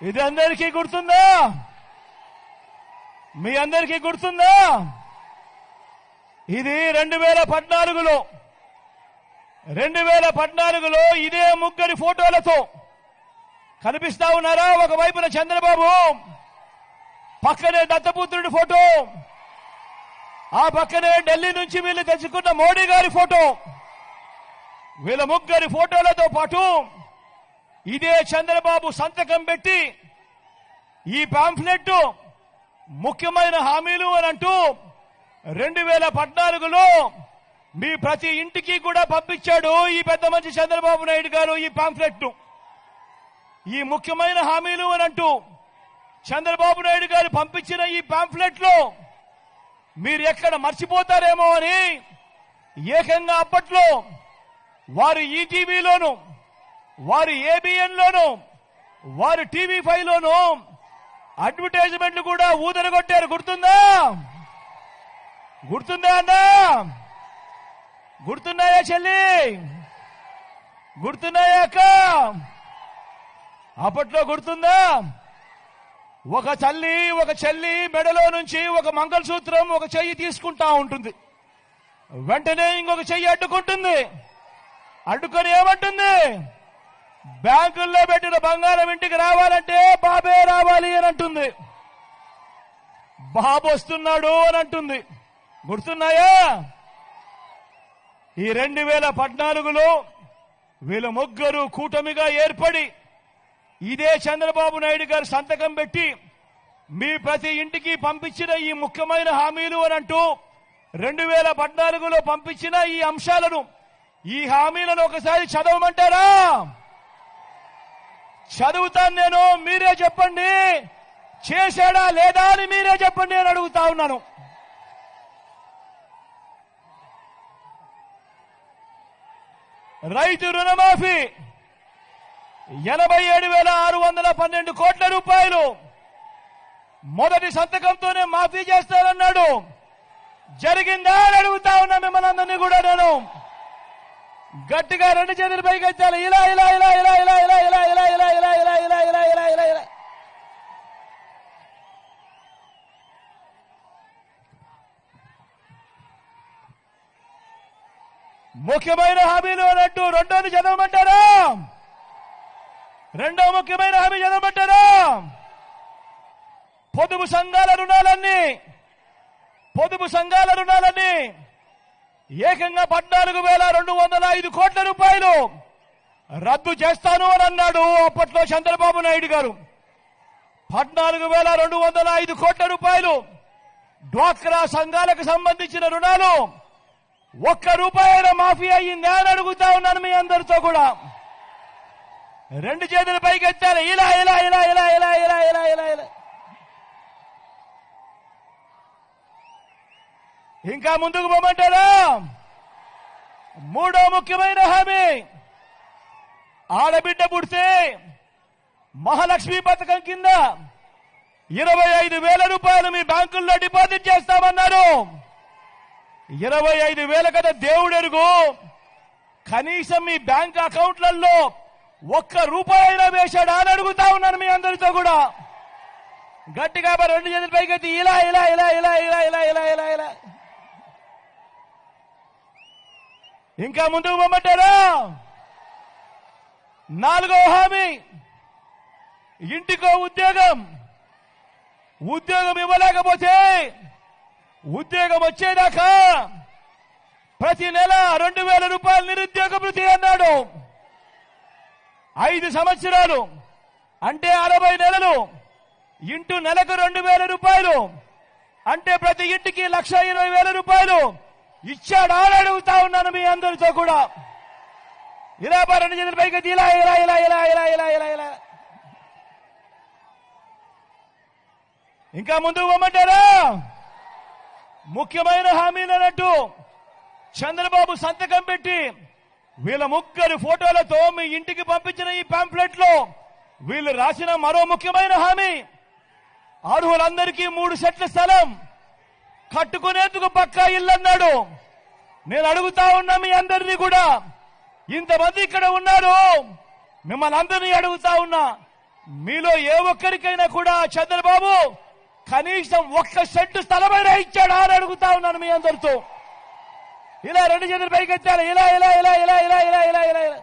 ఇది అందరికీ గుర్తుందా? మీ అందరికీ గుర్తుందా? ఇది రెండు వేల పద్నాలుగులో రెండు వేల పద్నాలుగులో ఇదే ముగ్గురి ఫోటోలతో కనిపిస్తా ఉన్నారా? ఒకవైపున చంద్రబాబు పక్కనే దత్తపుత్రుడి ఫోటో ఆ పక్కనే ఢిల్లీ నుంచి వీళ్ళు తెచ్చుకున్న మోడీ గారి ఫోటో. వీళ్ళ ముగ్గురి ఫోటోలతో పాటు ఇదే చంద్రబాబు సంతకం పెట్టి ఈ పాంఫ్లెట్ ముఖ్యమైన హామీలు అని అంటూ రెండు వేల పద్నాలుగులో మీ ప్రతి ఇంటికి కూడా పంపించాడు ఈ పెద్ద మంచి చంద్రబాబు నాయుడు గారు ఈ పాంఫ్లెట్ను ఈ ముఖ్యమైన హామీలు అని అంటూ చంద్రబాబు నాయుడు గారు పంపించిన ఈ పాంఫ్లెట్లో మీరు ఎక్కడ మర్చిపోతారేమో అని ఏకంగా అప్పట్లో వారు ఈటీవీలోను వారు ఏబిఎన్ లోను వారు టీవీ ఫైవ్ లోను అడ్వర్టైజ్మెంట్లు కూడా ఊదరగొట్టారు. గుర్తుందా? గుర్తుందా అన్నా? గుర్తున్నాయా చెల్లి? గుర్తున్నాయా అక్క? అప్పట్లో గుర్తుందా? ఒక తల్లి ఒక చెల్లి మెడలో నుంచి ఒక మంగళసూత్రం ఒక చెయ్యి తీసుకుంటా ఉంటుంది. వెంటనే ఇంకొక చెయ్యి అడ్డుకుంటుంది. అడ్డుకొని ఏమంటుంది? బ్యాంకుల్లో పెట్టిన బంగారం ఇంటికి రావాలంటే బాబే రావాలి అని అంటుంది. బాబు వస్తున్నాడు అని అంటుంది. గుర్తున్నాయా? ఈ రెండు వేల పద్నాలుగులో వీళ్ళ ముగ్గురు కూటమిగా ఏర్పడి ఇదే చంద్రబాబు నాయుడు గారు సంతకం పెట్టి మీ ప్రతి ఇంటికి పంపించిన ఈ ముఖ్యమైన హామీలు అని అంటూ రెండు వేల పద్నాలుగులో పంపించిన ఈ అంశాలను ఈ హామీలను ఒకసారి చదవమంటారా? చదువుతాను నేను మీరే చెప్పండి. చేశాడా లేదా అని మీరే చెప్పండి అని అడుగుతా ఉన్నాను. రైతు రుణమాఫీ. ఎనభై ఏడు వేల ఆరు వందల పన్నెండు కోట్ల రూపాయలు మొదటి సంతకంతోనే మాఫీ చేస్తారన్నాడు జరిగిందా అని అడుగుతా ఉన్నా మిమ్మల్ని అందరినీ కూడా నేను. గట్టిగా రెండు చేతులు పైకి ఇలా ఇలా ఇలా ఇలా ఇలా ఇలా ఇలా ఇలా ఇలా ఇలా ఇలా ఇలా ఇలా ఇలా ఇలా ఇలా ముఖ్యమైన హామీలు అన్నట్టు రెండోది చదవమంటారా రెండో ముఖ్యమైన హామీ చదవమంటారా పొదుపు సంఘాల రుణాలన్నీ పొదుపు సంఘాల రుణాలన్నీ ఏకంగా పద్నాలుగు వేల రెండు వందల ఐదు కోట్ల రూపాయలు రద్దు చేస్తాను అని అన్నాడు అప్పట్లో చంద్రబాబు నాయుడు గారు. పద్నాలుగు వేల రెండు వందల ఐదు కోట్ల రూపాయలు డ్వాక్రా సంఘాలకు సంబంధించిన రుణాలు ఒక్క రూపాయల మాఫీ అయ్యింది అని అడుగుతా ఉన్నాను మీ అందరితో కూడా. రెండు చేతులు పైకి ఎత్తారు ఇలా ఇలా ఇలా ఇలా ఇలా ఇలా ఇలా ఇలా ఇలా. ఇంకా ముందుకు పోమంటారా? మూడో ముఖ్యమైన హామీ. ఆడబిడ్డ పుడితే మహాలక్ష్మి పథకం కింద ఇరవై ఐదు వేల రూపాయలు మీ బ్యాంకుల్లో డిపాజిట్ చేస్తామన్నారు. ఇరవై ఐదు వేల కదా దేవుడెరుగు. కనీసం మీ బ్యాంక్ అకౌంట్లలో ఒక్క రూపాయినా వేశాడా అని అడుగుతా ఉన్నాను మీ అందరితో కూడా. గట్టిగా రెండు చేతుల పైకి ఇలా ఇలా ఇలా ఇలా ఇలా ఇలా ఇలా ఇలా ఇలా. ఇంకా ముందుకు పొమ్మంటారా నాలుగో హామీ. ఇంటికో ఉద్యోగం. ఉద్యోగం ఇవ్వలేకపోతే ఉద్యోగం వచ్చేదాకా ప్రతి నెల రెండు వేల రూపాయలు నిరుద్యోగ భృతి అన్నాడు ఐదు సంవత్సరాలు అంటే అరవై నెలలు ఇంటూ నెలకు రెండు వేల రూపాయలు అంటే ప్రతి ఇంటికి లక్ష ఇరవై వేల రూపాయలు ఇచ్చాడా అని అడుగుతా ఉన్నాను మీ అందరితో కూడా. ఇలా బా రెండు చేతుల పైకి ఇలా ఇలా ఇలా ఇలా ఇలా ఇలా ఇలా ఇలా. ఇంకా ముందుకు పోమంటారా? ముఖ్యమైన హామీలు అన్నట్టు చంద్రబాబు సంతకం పెట్టి వీళ్ళ ముగ్గురు ఫోటోలతో మీ ఇంటికి పంపించిన ఈ పాంప్లెట్లో వీళ్ళు రాసిన మరో ముఖ్యమైన హామీ. అర్హులందరికీ మూడు సెట్ల స్థలం. కట్టుకునేందుకు పక్కా ఇల్లు అన్నాడు నేను అడుగుతా ఉన్నా మీ అందరినీ కూడా. ఇంతమంది ఇక్కడ ఉన్నారు. మిమ్మల్ని అందరినీ అడుగుతా ఉన్నా. మీలో ఏ ఒక్కరికైనా కూడా చంద్రబాబు కనీసం ఒక్క సెంటు స్థలమైన ఇచ్చాడా అని అడుగుతా ఉన్నాను మీ అందరితో. ఇలా రెండు చేతులు పైకెత్తారు ఇలా ఇలా ఇలా ఇలా ఇలా ఇలా ఇలా ఇలా ఇలా.